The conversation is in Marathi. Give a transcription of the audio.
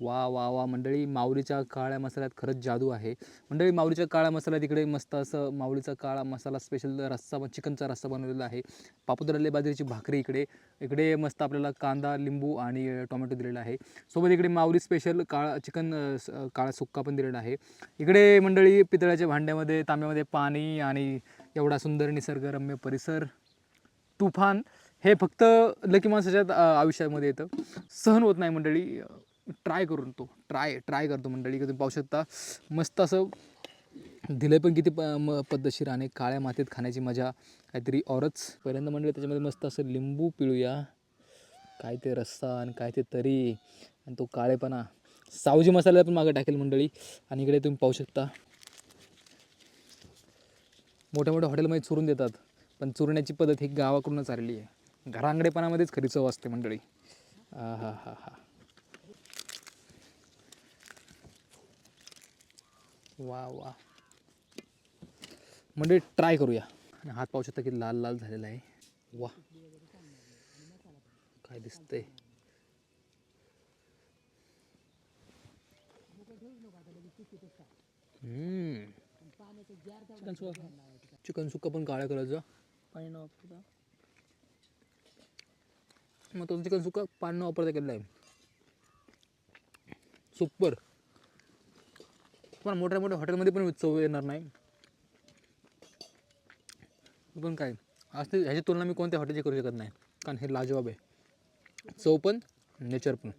वा वा वा. मंडळी माऊलीच्या काळ्या मसाल्यात खरंच जादू आहे. मंडळी माऊलीच्या काळ्या मसाल्यात इकडे मस्त असं माऊलीचा काळा मसाला स्पेशल रस्सा चिकनचा रस्सा बनवलेला आहे. पापुद्रल्ले बाजरीची भाकरी इकडे. इकडे मस्त आपल्याला कांदा लिंबू आणि टोमॅटो दिलेला आहे. सोबत इकडे माऊली स्पेशल काळा चिकन स- काळा सुक्का पण दिलेला आहे. इकडे मंडळी पितळ्याच्या भांड्यामध्ये तांब्यामध्ये पाणी आणि एवढा सुंदर निसर्गरम्य परिसर. तुफान हे फक्त लकी माणसाच्या आयुष्यामध्ये येतं. सहन होत नाही मंडळी. ट्राय करून तो ट्राय ट्राय करतो मंडळी तुम्ही पाहू शकता. मस्त असं दिलं पण किती प म पद्धतशीर आणि काळ्या मातीत खाण्याची मजा काहीतरी औरच. पहिल्यांदा मंडळी त्याच्यामध्ये मस्त असं लिंबू पिळूया. काय ते रस्सा आणि काय ते तरी आणि तो काळेपणा. सावजी मसाला पण मागं टाकेल मंडळी आणि इकडे तुम्ही पाहू शकता. मोठ्या मोठ्या हॉटेलमध्ये चुरून देतात पण चुरण्याची पद्धत ही गावाकडूनच आलेली आहे. घरांगडेपणामध्येच खरी चव असते मंडळी. हा हा हा हा. वा वा. म्हणजे ट्राय करूया. आणि हात पाहू शकता की लाल लाल झालेला आहे. वा. काय दिसतंय. चिकन सुका. चिकन सुक्का पण काळ्या कलरचं. पाणी न वापरता मग तो चिकन सुक्का पाणी न वापरता केलेला आहे. सुपर. तुम्हाला मोठ्या मोठ्या हॉटेलमध्ये पण चव येणार नाही. पण काय आज ते ह्याची तुलना मी कोणत्या हॉटेलची करू शकत नाही कारण हे लाजवाब आहे. चव पण नेचर पण.